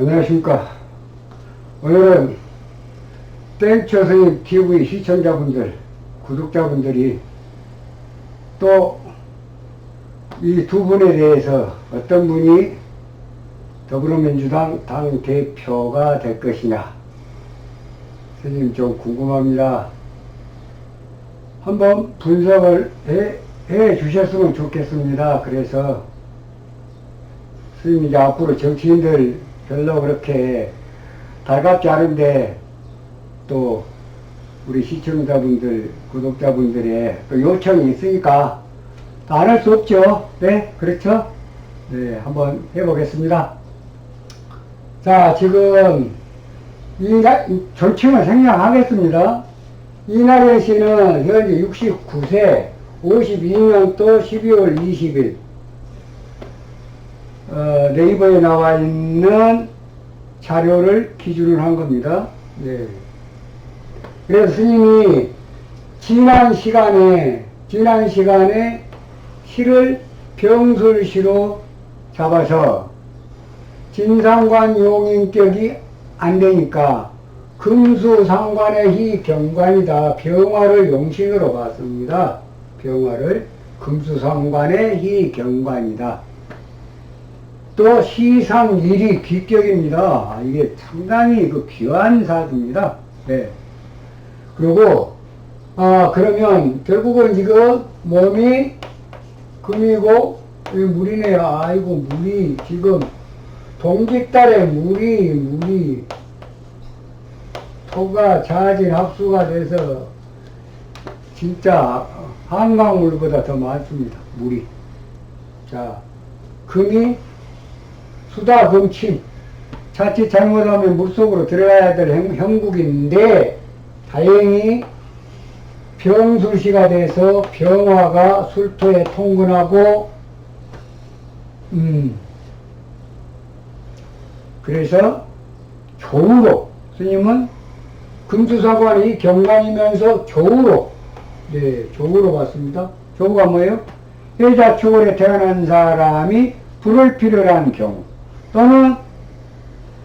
안녕하십니까. 오늘은 땡처스님 TV 시청자분들, 구독자분들이 또 이 두 분에 대해서 어떤 분이 더불어민주당 당 대표가 될 것이냐. 선생님 좀 궁금합니다. 한번 분석을 해, 해 주셨으면 좋겠습니다. 그래서 선생님 이제 앞으로 정치인들 별로 그렇게 달갑지 않은데 또 우리 시청자분들, 구독자분들의 또 요청이 있으니까 안 할 수 없죠. 네, 그렇죠? 네, 한번 해보겠습니다. 자, 지금 이 나, 존칭을 생략하겠습니다. 이낙연 씨는 현재 69세, 52년도 12월 20일 어, 네이버에 나와 있는 자료를 기준으로 한 겁니다. 네. 그래서 스님이 지난 시간에, 지난 시간에 시를 병술시로 잡아서 진상관 용인격이 안 되니까 금수상관의 희 경관이다. 병화를 용신으로 봤습니다. 병화를 금수상관의 희 경관이다. 또 시상일이 귀격입니다. 아, 이게 상당히 그 귀한 사주입니다. 네. 그리고 아 그러면 결국은 지금 몸이 금이고 이 물이네요. 아이고 물이 지금 동짓달에 물이 물이 토가 자진 합수가 돼서 진짜 한강물보다 더 많습니다. 물이. 자, 금이 수다 금침 자칫 잘못하면 물속으로 들어가야 될 형- 형국인데 다행히 병술시가 돼서 병화가 술토에 통근하고 음 그래서 조우로 스님은 금수사관이 경관이면서 조우로 네 조우로 봤습니다. 조우가 뭐예요? 해자축월에 태어난 사람이 불을 필요한 경우 또는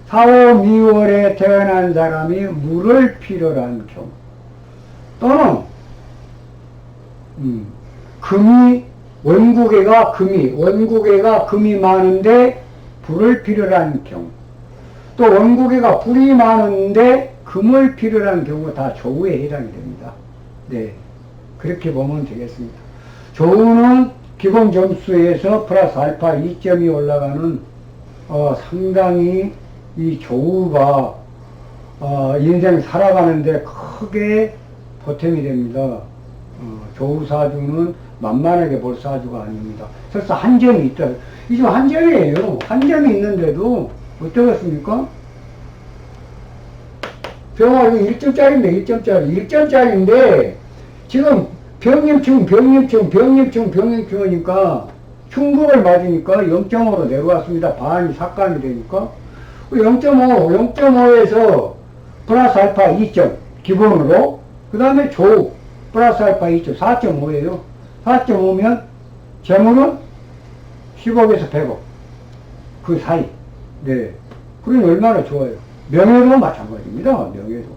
4월 미월에 태어난 사람이 물을 필요로 한 경우 또는 음, 금이 원국에가 금이 원국에가 금이 많은데 불을 필요로 한 경우 또 원국에가 불이 많은데 금을 필요로 한 경우 다 조우에 해당이 됩니다. 네 그렇게 보면 되겠습니다. 조우는 기본 점수에서 플러스 알파 2점이 올라가는 어, 상당히 이 조우가 어, 인생 살아가는데 크게 보탬이 됩니다. 어, 조우 사주는 만만하게 볼 사주가 아닙니다. 설사 한 점이 있다. 이좀한 점이에요. 한 점이 있는데도 어떻겠습니까? 병화 이거 1점짜리인데 1점짜리 1점짜리인데 지금 병임충 병임충 병임충 하니까 충격을 맞으니까 0.5로 내려왔습니다. 반이 삭감이 되니까 0.5 0.5에서 플러스 알파 2점 기본으로 그 다음에 조 플러스 알파 2점 4.5예요. 4.5면 재물은 10억에서 100억 그 사이 네 그러니 얼마나 좋아요. 명예도 마찬가지입니다. 명예도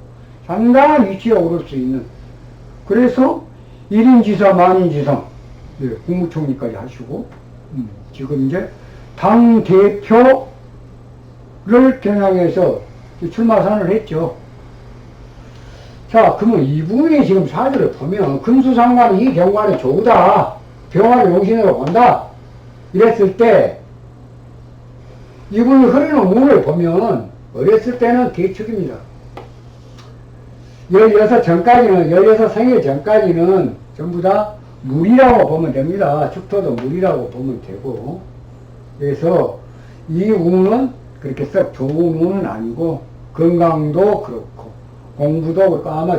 상당한 위치에 오를 수 있는 그래서 1인 지사 만인지상 네, 국무총리까지 하시고 음, 지금 이제 당 대표를 겨냥해서 출마선을 했죠. 자, 그러면 이분이 지금 사주를 보면 금수상관이 이 경관이 좋다. 병화를 용신으로 본다. 이랬을 때 이분이 흐르는 운을 보면 어렸을 때는 개축입니다. 16 전까지는, 16 생일 전까지는 전부 다 물이라고 보면 됩니다. 축토도 물이라고 보면 되고. 그래서 이 운은 그렇게 썩 좋은 운은 아니고, 건강도 그렇고, 공부도 그렇고, 아마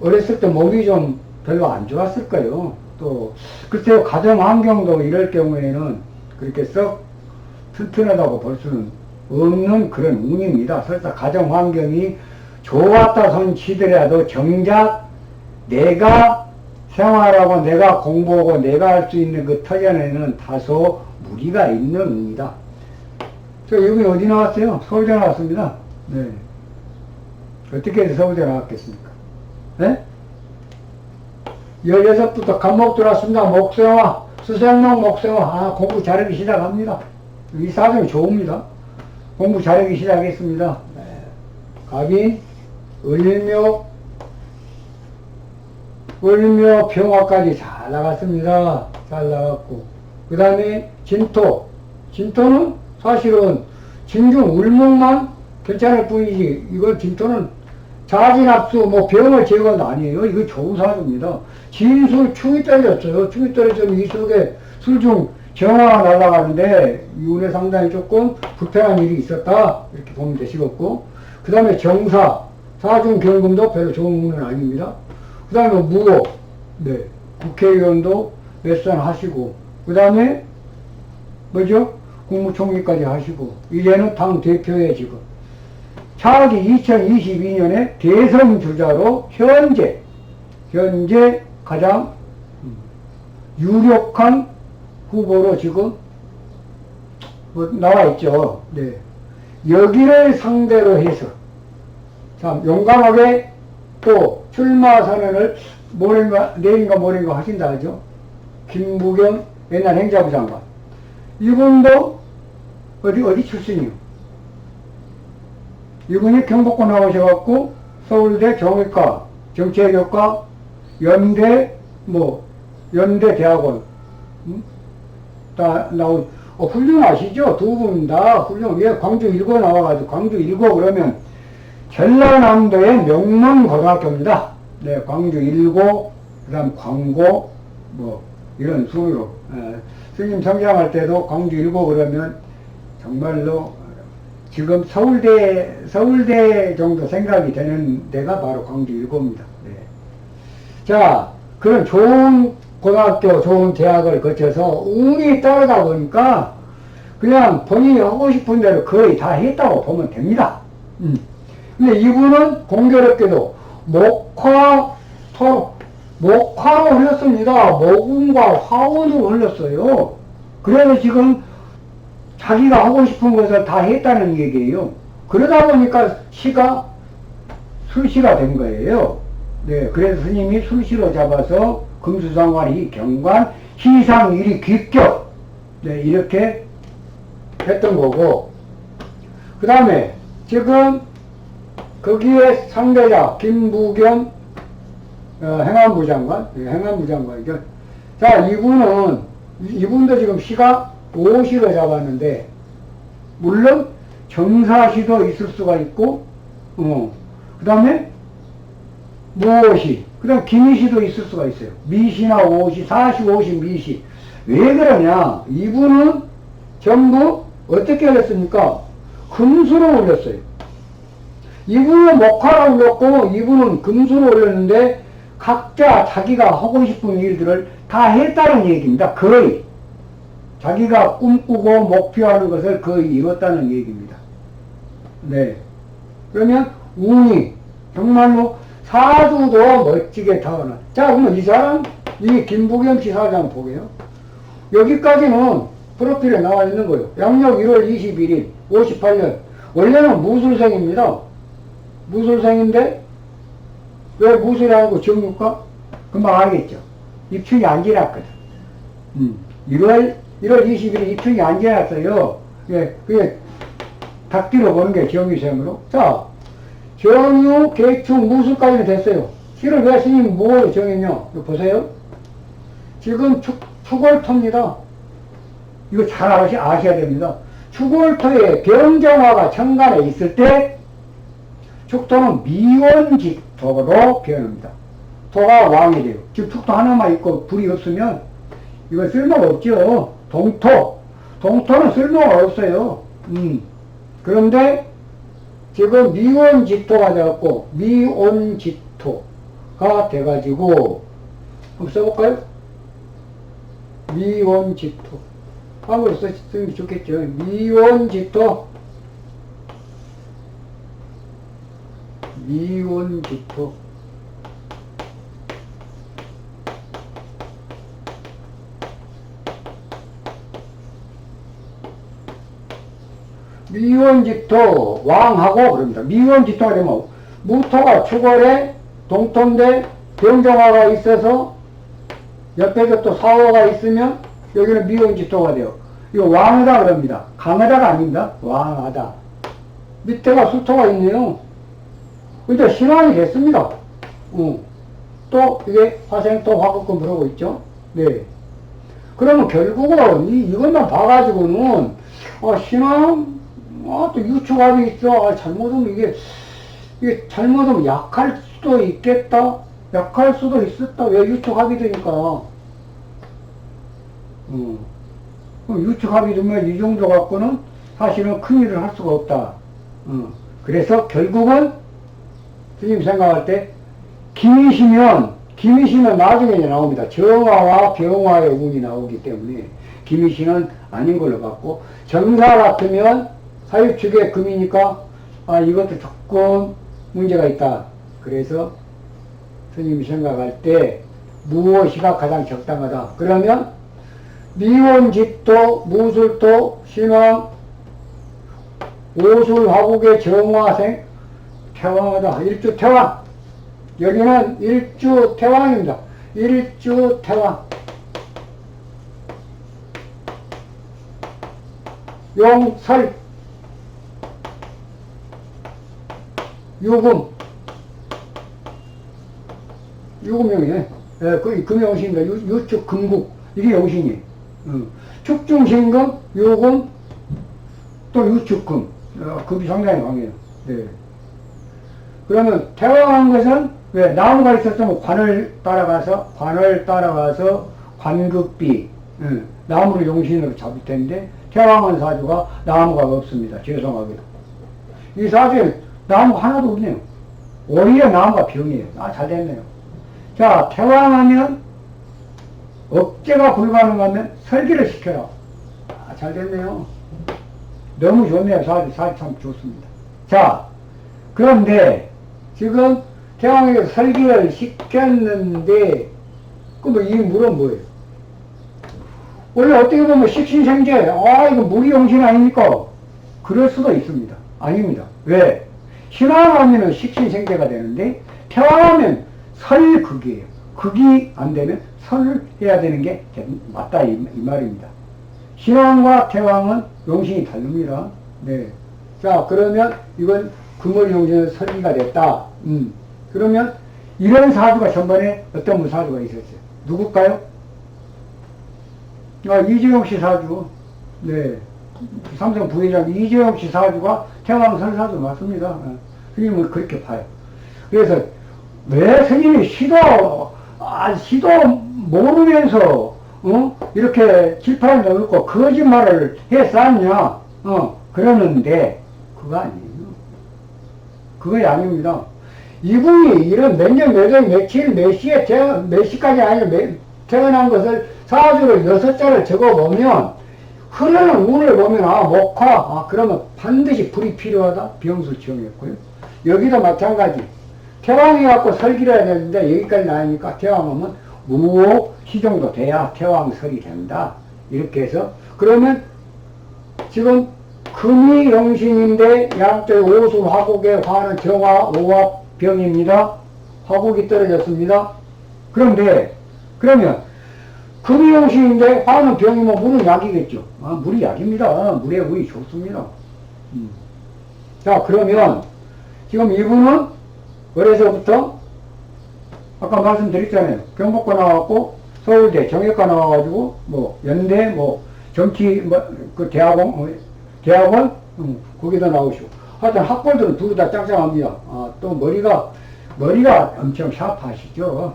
어렸을 때 몸이 좀 별로 안 좋았을 거예요. 또, 글쎄요, 가정 환경도 이럴 경우에는 그렇게 썩 튼튼하다고 볼 수는 없는 그런 운입니다. 설사 가정 환경이 좋았다 손 치더라도 정작 내가 생활하고 내가 공부하고 내가 할 수 있는 그 터전에는 다소 무리가 있는 운이다. 저 여기 어디 나왔어요? 서울대 나왔습니다. 네. 어떻게 해서 서울대 나왔겠습니까? 네? 16부터 감목 들어왔습니다. 목생화, 수생목 목생화. 아, 공부 잘하기 시작합니다. 이 사정이 좋습니다. 공부 잘하기 시작했습니다. 네. 갑인, 을묘, 을묘 평화까지 잘 나갔습니다. 잘 나갔고. 그 다음에 진토. 진토는 사실은 진중 울목만 괜찮을 뿐이지, 이건 진토는 자진압수, 뭐 병을 제거는 아니에요. 이거 조사입니다. 진술 충이 떨어졌어요. 충이 떨어지면 이 속에 술중 정화가 날아가는데 이운에 상당히 조금 불편한 일이 있었다. 이렇게 보면 되시겠고. 그 다음에 정사, 사중 경금도 별로 좋은 운은 아닙니다. 그 다음에 무호, 네. 국회의원도 몇 선 하시고. 그 다음에 뭐죠? 국무총리까지 하시고. 이제는 당 대표에 지금. 차기 2022년에 대선 주자로 현재, 현재 가장 유력한 후보로 지금 뭐 나와 있죠. 네. 여기를 상대로 해서 참 용감하게 또 출마 선언을 모레인가 내일인가 모레인가 하신다 하죠. 김부겸 옛날 행자부 장관. 이분도 어디 어디 출신이요? 이분이 경복고 나오셔갖고 서울대 정외과, 정치외교과, 연대 뭐 연대 대학원 음? 다 나온 어, 훌륭하시죠? 두 분 다 훌륭. 예, 광주 일고 나와가지고 광주 일고 그러면 전라남도의 명문 고등학교입니다. 네, 광주 일고 그 다음 광고 뭐 이런 순으로 예, 스님 성장할 때도 광주 일고 그러면 정말로 지금 서울대 서울대 정도 생각이 되는 데가 바로 광주 일고입니다. 네. 자, 그런 좋은 고등학교, 좋은 대학을 거쳐서 운이 따르다 보니까 그냥 본인이 하고 싶은 대로 거의 다 했다고 보면 됩니다. 음. 근데 이분은 공교롭게도 목화, 토, 목화로 흘렸습니다. 모금과 화원으로 흘렸어요. 그래서 지금 자기가 하고 싶은 것을 다 했다는 얘기예요. 그러다 보니까 시가 술시가 된 거예요. 네, 그래서 스님이 술시로 잡아서 금수상관 이 경관, 희상 일이 귀격, 네, 이렇게 했던 거고, 그 다음에 지금 거기에 상대자 김부겸 어, 행안부 장관, 네, 행안부 장관이죠. 자, 이분은 이분도 지금 시가 5시로 잡았는데, 물론 정사시도 있을 수가 있고, 어, 그 다음에 무엇이, 그 다음 김희시도 있을 수가 있어요. 미시나 오시, 사시, 오시, 미시. 왜 그러냐? 이분은 전부 어떻게 올렸습니까? 금수로 올렸어요. 이분은 목화로 올렸고, 이분은 금수로 올렸는데, 각자 자기가 하고 싶은 일들을 다 했다는 얘기입니다. 거의. 자기가 꿈꾸고 목표하는 것을 거의 이뤘다는 얘기입니다. 네. 그러면 운이 정말로 사주도 멋지게 타오나. 자, 그러면 이 사람, 이 김부겸 지사장 보게요. 여기까지는 프로필에 나와 있는 거예요. 양력 1월 21일, 58년. 원래는 무술생입니다. 무술생인데, 왜 무술하고 정육과? 금방 알겠죠. 입춘이 안 지났거든. 음, 1월, 1월 20일 입춘이 안 지났어요. 예, 그게 닭띠로 보는 게 정유생으로. 자, 정유, 개축, 무술까지는 됐어요. 실을 왜 스님 뭐 정했냐? 이거 보세요. 지금 축, 축월토입니다. 이거 잘 아시, 아셔야 됩니다. 축월토에 병정화가 천간에 있을 때 축토는 미원직토로 변합니다. 토가 왕이 돼요. 지금 축토 하나만 있고 불이 없으면 이거 쓸모가 없죠. 동토. 동토는 쓸모가 없어요. 음. 그런데 지금 미원지토가 되었고 미온지토가 돼가지고 한번 써볼까요? 한글로 쓰는 게 좋겠죠. 미원지토 미원지토 미원지토 왕하고 그럽니다. 미원지토가 되면 무토가 축월에 동토인데 병정화가 있어서 옆에서 또 사호가 있으면 여기는 미원지토가 돼요. 이거 왕하다 그럽니다. 강하다가 아닙니다. 왕하다. 밑에가 수토가 있네요. 근데 신앙이 됐습니다. 어. 또 이게 화생토 화극금 그러고 있죠. 네. 그러면 결국은 이, 이것만 봐가지고는 아, 신앙, 아, 또 유추감이 있어. 아, 잘못하면 이게, 이게 잘못하면 약할 수도 있겠다. 약할 수도 있었다. 왜 유추합이 되니까. 음. 그럼 유추합이 되면 이 정도 갖고는 사실은 큰 일을 할 수가 없다. 음. 그래서 결국은 스님 생각할 때 김이시면 김이시면 나중에 이제 나옵니다. 정화와 병화의 운이 나오기 때문에 김이시는 아닌 걸로 봤고 정사 같으면 사유축의 금이니까 아 이것도 조금 문제가 있다. 그래서 스님이 생각할 때 무엇이가 가장 적당하다. 그러면 미원집도 무술도 신왕 오술화국의 정화생 태왕하다. 일주 태왕. 여기는 일주 태왕입니다. 일주 태왕. 용설. 유금. 유금용이네. 예, 그, 금용신입니다. 유, 유축 금국. 이게 용신이. 어. 축중신금, 유금, 또 유축금. 어, 급이 상당히 강해요. 네. 그러면 태왕한 것은 왜 나무가 있었으면 관을 따라가서 관을 따라가서 관극비 응, 나무를 용신으로 잡을 텐데 태왕한 사주가 나무가 없습니다. 죄송하게도 이 사주에 나무 하나도 없네요. 오히려 나무가 병이에요. 아 잘됐네요. 자 태왕하면 억제가 불가능하면 설계를 시켜라. 아 잘됐네요. 너무 좋네요. 사주 사주 참 좋습니다. 자 그런데 지금 태왕에게 설계를 시켰는데 그럼 이 물은 뭐예요? 원래 어떻게 보면 식신생제 아 이거 무리용신 아닙니까? 그럴 수도 있습니다. 아닙니다. 왜? 신왕하면 식신생제가 되는데 태왕하면 설극이에요. 극이 안 되면 설을 해야 되는 게 맞다 이, 이 말입니다. 신왕과 태왕은 용신이 다릅니다. 네. 자 그러면 이건 금월용신은 설기가 됐다. 음. 그러면 이런 사주가 전번에 어떤 분 사주가 있었어요. 누굴까요? 아, 이재용 씨 사주. 네. 삼성 부회장 이재용 씨 사주가 태왕 설 사주 맞습니다. 어. 스님은 그렇게 봐요. 그래서 왜 스님이 시도, 아, 시도 모르면서, 어? 이렇게 칠판을 넣고 거짓말을 했었냐? 어, 그러는데, 그거 아니에요. 그거 아닙니다. 이분이 이런 몇 년, 몇 월, 며칠, 몇 시에 태어, 몇 시까지 아니라 몇, 태어난 것을 사주를 여섯 자를 적어보면 흐르는 운을 보면 아 목화 아 그러면 반드시 불이 필요하다 병수 지정했고요. 여기도 마찬가지 태왕이 갖고 설기를 해야 되는데 여기까지 나니까 태왕하면 무호 시정도 돼야 태왕설이 된다 이렇게 해서 그러면 지금 금이 영신인데 양쪽 오수 화국의 화는 정화 오화병입니다. 화국이 떨어졌습니다. 그런데 그러면 금이 영신인데 화는 병이면 물은 약이겠죠. 아, 물이 약입니다. 물의 운이 좋습니다. 음. 자 그러면 지금 이분은 어려서부터 아까 말씀드렸잖아요. 경복과 나왔고 서울대 정외과 나와가지고 뭐 연대 뭐 정치 뭐 그 대학원 어, 대학원 음, 거기다 나오시고 하여튼 학벌들은 둘 다 짱짱합니다. 아, 또 머리가 머리가 엄청 샤프하시죠.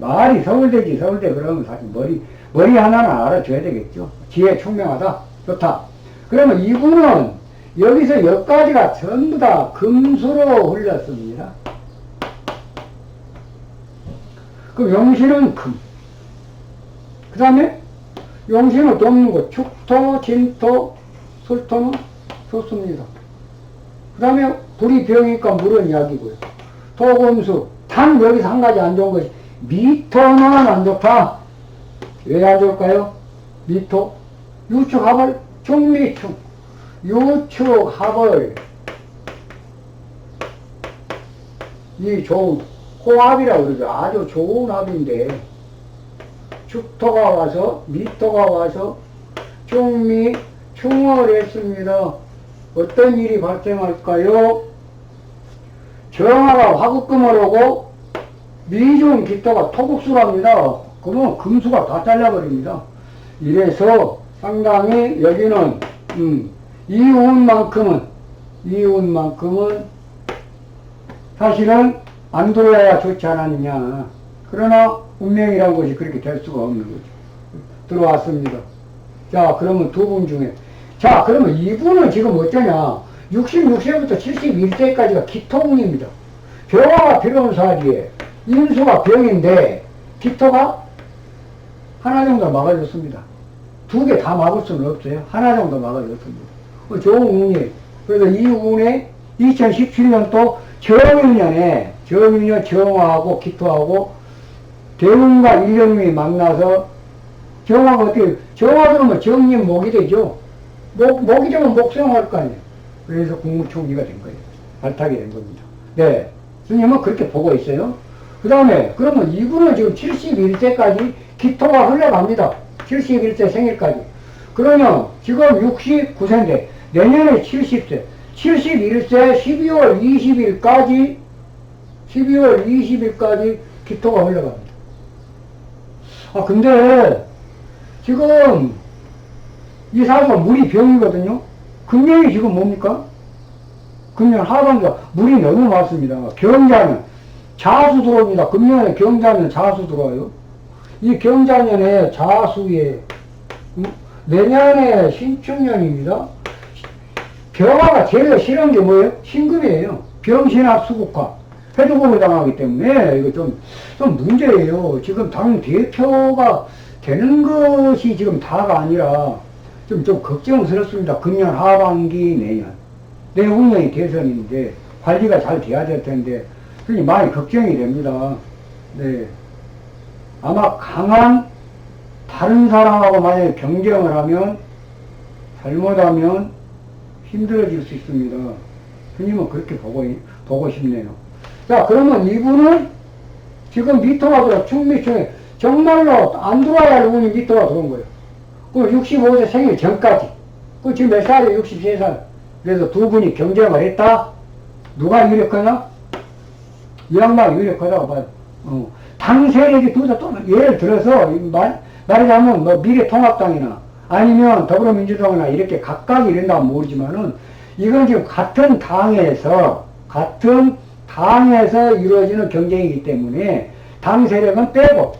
말이 서울대지 서울대 그러면 사실 머리 머리 하나는 알아줘야 되겠죠. 지혜 총명하다 좋다. 그러면 이분은 여기서 여기까지가 전부 다 금수로 흘렸습니다. 그 용신은 금. 그 다음에 용신은 돕는 거 축토, 진토, 술토는 좋습니다. 그 다음에 불이 병이니까 물은 약이고요. 토금수, 단 여기서 한 가지 안 좋은 것이 미토는 안 좋다. 왜 안 좋을까요? 미토, 유축합을 중미충. 유축 합을 이 좋은 호합이라고 그러죠. 아주 좋은 합인데 축토가 와서 미토가 와서 충미 충을 했습니다. 어떤 일이 발생할까요? 정화가 화급금을 오고 미중 기토가 토국수랍니다. 그러면 금수가 다 잘라버립니다. 이래서 상당히 여기는 음, 이운만큼은 이운만큼은 사실은 안 들어야 좋지 않았느냐. 그러나 운명이라는 것이 그렇게 될 수가 없는 거죠. 들어왔습니다. 자, 그러면 두 분 중에. 자, 그러면 이분은 지금 어쩌냐. 66세부터 71세까지가 기토운입니다. 병화가 필요한 사지에 인수가 병인데 기토가 하나 정도 막아줬습니다. 두 개 다 막을 수는 없어요. 하나 정도 막아줬습니다. 어, 좋은 운이에요. 그래서 이 운에 2017년도 정유년에 정유년 정화하고 기토하고 대운과 일령님이 만나서 정화가 어떻게 정화 들으면 정님 목이 되죠. 목, 목이 되면 목성할 거 아니에요. 그래서 국무총리가 된 거예요. 발탁이 된 겁니다. 네. 스님은 그렇게 보고 있어요. 그 다음에, 그러면 이분은 지금 71세까지 기토가 흘러갑니다. 71세 생일까지. 그러면 지금 69세인데, 내년에 70세. 71세 12월 20일까지, 12월 20일까지 기토가 흘러갑니다. 아, 근데, 지금, 이 사주가 물이 병이거든요? 금년이 지금 뭡니까? 금년 하반기가 물이 너무 많습니다. 경자는 자수 들어옵니다. 금년에 경자는 자수 들어와요. 이 경자년에 자수에 음, 내년에 신축년입니다. 병화가 제일 싫은 게 뭐예요? 신금이에요. 병신합 수국화. 회두공을 당하기 때문에 이거 좀, 좀 문제예요. 지금 당 대표가 되는 것이 지금 다가 아니라 좀, 좀 걱정스럽습니다. 금년 하반기 내년. 내후년이 대선인데 관리가 잘 돼야 될 텐데 그게 많이 걱정이 됩니다. 네. 아마 강한 다른 사람하고 만약에 경쟁을 하면 잘못하면 힘들어질 수 있습니다. 스님은 그렇게 보고, 보고 싶네요. 자, 그러면 이분은 지금 미터가 들어, 충미충에 정말로 안 들어와야 할 운이 미터가 들어온 거예요. 그 65세 생일 전까지. 그 지금 몇 살이에요? 63살. 그래서 두 분이 경쟁을 했다? 누가 유력하냐? 이 양반이 유력하다고 봐요. 어. 당 세력이 둘다 또, 예를 들어서, 말, 말하자면 뭐 미래통합당이나 아니면 더불어민주당이나 이렇게 각각 이런다면 모르지만은 이건 지금 같은 당에서, 같은 당에서 이루어지는 경쟁이기 때문에 당 세력은 빼고,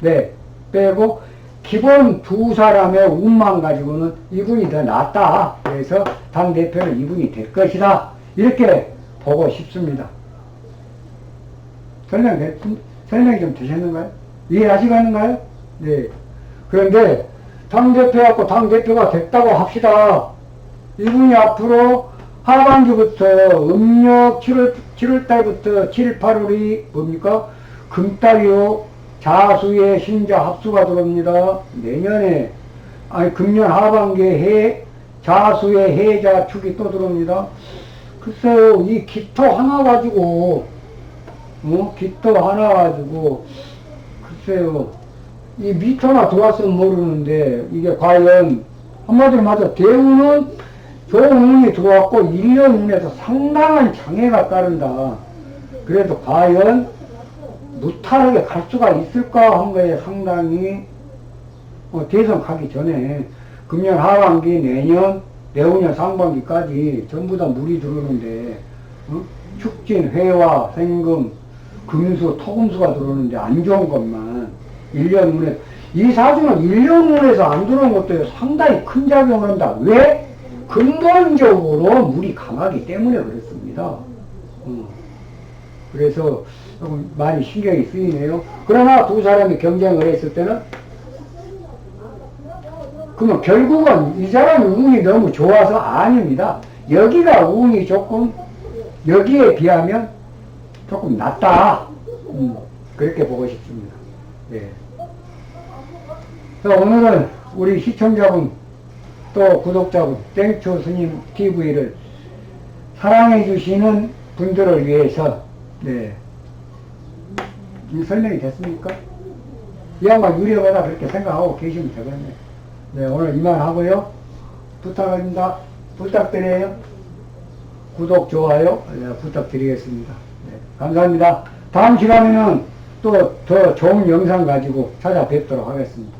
네, 빼고 기본 두 사람의 운만 가지고는 이분이 더 낫다. 그래서 당대표는 이분이 될 것이다. 이렇게 보고 싶습니다. 설명, 됐- 설명이 좀 되셨는가요? 이해하시겠는가요? 네. 그런데 당대표하고 당대표가 됐다고 합시다. 이분이 앞으로 하반기부터 음력 7월, 7월 달부터 7, 8월이 뭡니까? 금달이요. 자수의 신자 합수가 들어옵니다. 내년에, 아니, 금년 하반기에 해, 자수의 해자 축이 또 들어옵니다. 글쎄요, 이 기토 하나 가지고, 어? 기토 하나 가지고, 글쎄요, 이 미터나 들어왔으면 모르는데, 이게 과연, 한마디로 말해서 대우는 좋은 운이 들어왔고, 1년 운에서 상당한 장애가 따른다. 그래도 과연, 무탈하게 갈 수가 있을까 한 거에 상당히 어, 대선 가기 전에 금년 하반기 내년 내후년 상반기까지 전부 다 물이 들어오는데 어? 축진 회화 생금 금수 토금수가 들어오는데 안 좋은 것만 1년 운에 이 사주는 1년 운에서 안 들어온 것도 상당히 큰 작용을 한다 왜? 근본적으로 물이 강하기 때문에 그렇습니다 어. 그래서 조금 많이 신경이 쓰이네요. 그러나 두 사람이 경쟁을 했을 때는 그러면 결국은 이 사람 운이 너무 좋아서 아닙니다. 여기가 운이 조금 여기에 비하면 조금 낫다. 음, 그렇게 보고 싶습니다. 네. 자, 오늘은 우리 시청자분 또 구독자분 땡초 스님 TV를 사랑해 주시는 분들을 위해서 네. 이 설명이 됐습니까? 이 양반 유료하다 그렇게 생각하고 계시면 되겠네. 네, 오늘 이만 하고요. 부탁합니다. 부탁드려요. 구독, 좋아요 네, 부탁드리겠습니다. 네, 감사합니다. 다음 시간에는 또 더 좋은 영상 가지고 찾아뵙도록 하겠습니다.